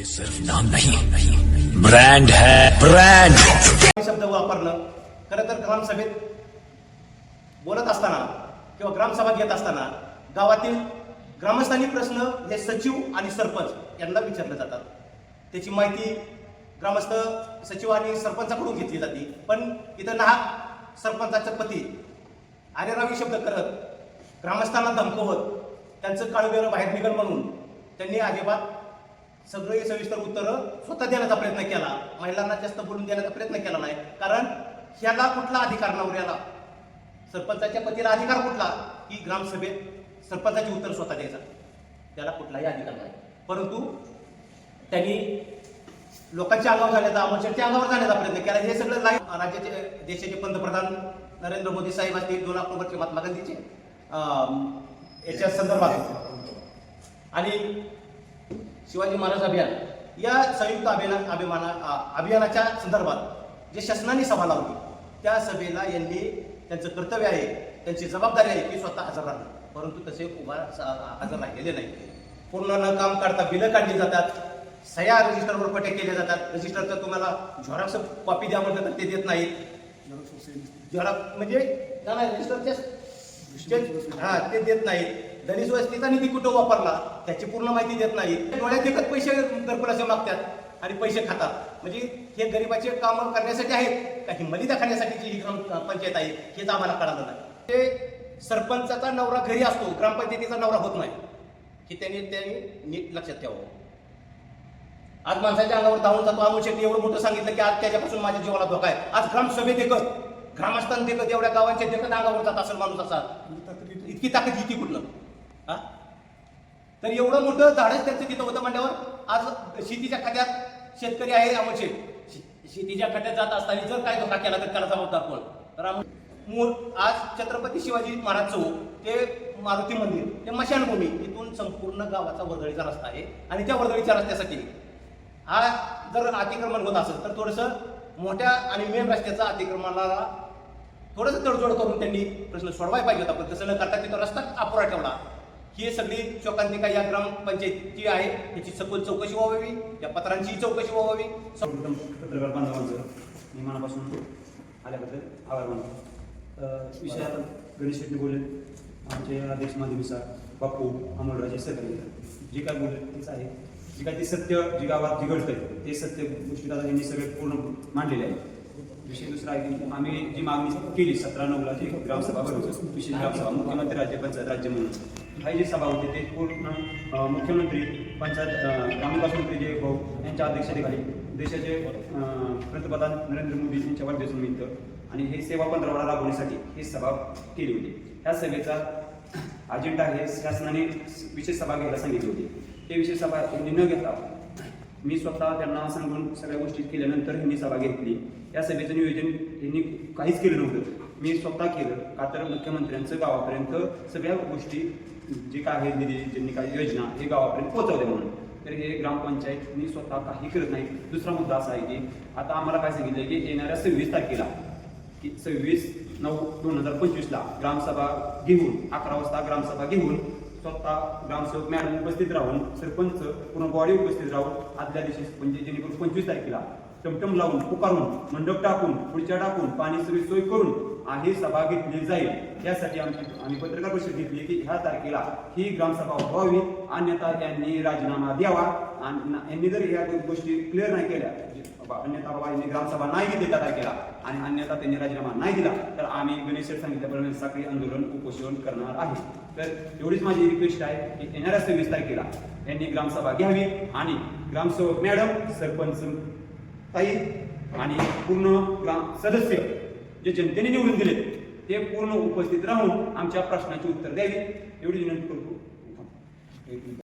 ये सिर्फ नाम नहीं ब्रांड है ब्रांड शब्द वापरणं खरं तर ग्रामसभेत बोलत असताना किंवा ग्रामसभा घेत असताना गावातील ग्रामस्थानी प्रश्न हे सचिव आणि सरपंच यांना विचारले जातात. त्याची माहिती ग्रामस्थ सचिव आणि सरपंचाकडून घेतली जाते. पण इथं ना सरपंचाचे पती आर्यरावी शब्द करत ग्रामस्थांना धमकवत त्यांचं काळवेरं बाहेर निघल म्हणून त्यांनी अजिबात सगळी सविस्तर उत्तरं स्वतः देण्याचा प्रयत्न केला. महिलांना जास्त बोलून देण्याचा प्रयत्न केला नाही. कारण ह्याला कुठला अधिकार नवऱ्याला सरपंचाच्या पतीला अधिकार कुठला? की ग्रामसभेत सरपंचाचे उत्तर स्वतः द्यायचा. त्याला कुठलाही अधिकार नाही. परंतु त्यांनी लोकांच्या अंगावर झाल्याचा आमच्या अंगावर जाण्याचा प्रयत्न केला. हे सगळं लाईव्ह राज्याचे देशाचे पंतप्रधान नरेंद्र मोदी साहेब असतील दोन ऑक्टोबरचे महात्मा गांधीचे याच्या संदर्भात. आणि शिवाजी महाराज अभियान. या संयुक्त अभियान अभिमाना अभियानाच्या संदर्भात जे शासनाने सभा लावली त्या सभेला यांनी त्यांचं कर्तव्य आहे त्यांची जबाबदारी आहे की स्वतः हजर राहणं परंतु तसे उभा स- हजर राहिलेले नाही. पूर्ण न काम काढता बिलं काढली जातात सह्या रजिस्टरवर पटे केले जातात. रजिस्टरचं तुम्हाला झेरॉक्स कॉपी द्या म्हणतात तर ते देत नाहीत. झेरॉक्स म्हणजे नाही रजिस्टरचे हा ते देत नाहीत. दलित वस्तीचा निधी कुठं वापरला त्याची पूर्ण माहिती देत नाही. डोळ्यात देखत पैसे घरकुलाचे मागतात आणि पैसे खातात. म्हणजे हे गरिबाचे काम करण्यासाठी आहेत का हिंमती दाखवण्यासाठीची ही ग्रामपंचायत आहे हेच आम्हाला कळालं नाही. ते सरपंचाचा नवरा घरी असतो ग्रामपंचायतीचा नवरा होत नाही. हे त्यांनी त्यांनी नीट लक्षात ठेवावं. आज माणसाच्या अंगावर धावून जातो अमोल शेट्टी एवढं मोठं सांगितलं की आज त्याच्यापासून माझ्या जीवाला धोका आहे. आज ग्रामसभे देखत ग्रामस्थान देखत एवढ्या गावांच्या देखत अंगावर जात असेल माणूस असा. इतकी ताकद इतकी कुठलं? हा? तर एवढं मोठं झाडच त्यांचं तिथं होतं म्हणल्यावर आज शेतीच्या खात्यात शेतकरी आहे अमोल शेठ. शेतीच्या खात्यात जात असताना जर काय धोका केला तर त्याला जबाबदार कोण? तर मूळ आज छत्रपती शिवाजी महाराज चौक ते मारुती मंदिर ते मशानभूमी इथून संपूर्ण गावाचा वर्दळीचा रस्ता आहे. आणि त्या वर्दळीच्या रस्त्यासाठी हा जर अतिक्रमण होत असेल तर थोडंसं मोठ्या आणि मेन रस्त्याचा अतिक्रमणाला थोडंसं तडजोड करून त्यांनी प्रश्न सोडवायला पाहिजे होता. पण तसं न करता तिथं रस्ता अपुरा ठेवला. ही सगळी शोकांतिका या ग्रामपंचायतीची आहे याची सखोल चौकशी व्हावी या पत्रांची चौकशी व्हावी. पत्रकार बांधवांचं मी मनापासून आल्याबद्दल आभार मानतो. विषय आता गणेश शेट्टी बोलले आमचे आदेश माध्यमीनुसार बापू अमोलराजे सगळे जे काय बोलले तेच आहे. जे काय ते सत्य जे गावात जे घडतंय ते सत्य गोष्टी दादा यांनी सगळे पूर्ण मांडलेले आहे विषय दुसरा आहे की आम्ही जी मागणी केली सतरा नऊला जी ग्रामसभा भरवतो विशेष ग्रामसभा मुख्यमंत्री राज्य पंचायत राज्य म्हणून जी सभा होती ते पूर्ण मुख्यमंत्री पंचायत ग्रामविकास मंत्री जे भाऊ यांच्या अध्यक्षतेखाली देशाचे पंतप्रधान नरेंद्र मोदी यांच्या वाढदिवसानिमित्त आणि हे सेवा पंधरवडा राबवण्यासाठी ही सभा केली होती. ह्या सभेचा अजेंडा हे शासनाने विशेष सभा घ्यायला सांगितली होती. ते विशेष सभा यांनी न घेता मी स्वतः त्यांना सांगून सगळ्या गोष्टी केल्यानंतर ह्यांनी सभा घेतली. या सभेचं नियोजन यांनी काहीच केलं नव्हतं. मी स्वतः केलं. का तर मुख्यमंत्र्यांचं गावापर्यंत सगळ्या गोष्टी जे काय आहे निधी ज्यांनी काही योजना हे गावापर्यंत पोहोचवल्या म्हणून. तर हे ग्रामपंचायतनी स्वतः काही करत नाही. दुसरा मुद्दा असा आहे की आता आम्हाला काय सांगितलं की येणाऱ्या सव्वीस तारखेला की सव्वीस नऊ दोन हजार पंचवीसला ग्रामसभा घेऊन अकरा वाजता ग्रामसभा घेऊन स्वतः ग्रामसेवक मॅडम उपस्थित राहून सरपंच पूर्ण बॉडी उपस्थित राहून आदल्या दिवशी म्हणजे जेणेकरून पंचवीस तारखेला टमटम लावून पुकारून मंडप टाकून खुर्च्या टाकून पाणी सोयी सोय करून ही सभा घेतली जाईल. यासाठी आमची आम्ही पत्रकार परिषद घेतली की ह्या तारखेला ही ग्रामसभा व्हावी. अन्यथा यांनी राजीनामा द्यावा. आणि यांनी जर या गोष्टी क्लिअर नाही केल्या बाबा, अन्यथा बाबा यांनी ग्रामसभा नाही घेतली त्या तारखेला आणि अन्यथा त्यांनी राजीनामा नाही दिला तर आम्ही गणेश सांगितल्याप्रमाणे साखळी आंदोलन उपोषण करणार आहे. तर एवढीच माझी रिक्वेस्ट आहे की येणाऱ्या सव्वीस तारखेला यांनी ग्रामसभा घ्यावी आणि ग्रामसेवक मॅडम सरपंच ताई आणि पूर्ण ग्राम सदस्य जे जनतेने निवडून दिले ते पूर्ण उपस्थित राहून आमच्या प्रश्नाची उत्तर द्यावी. एवढी विनंती करतो.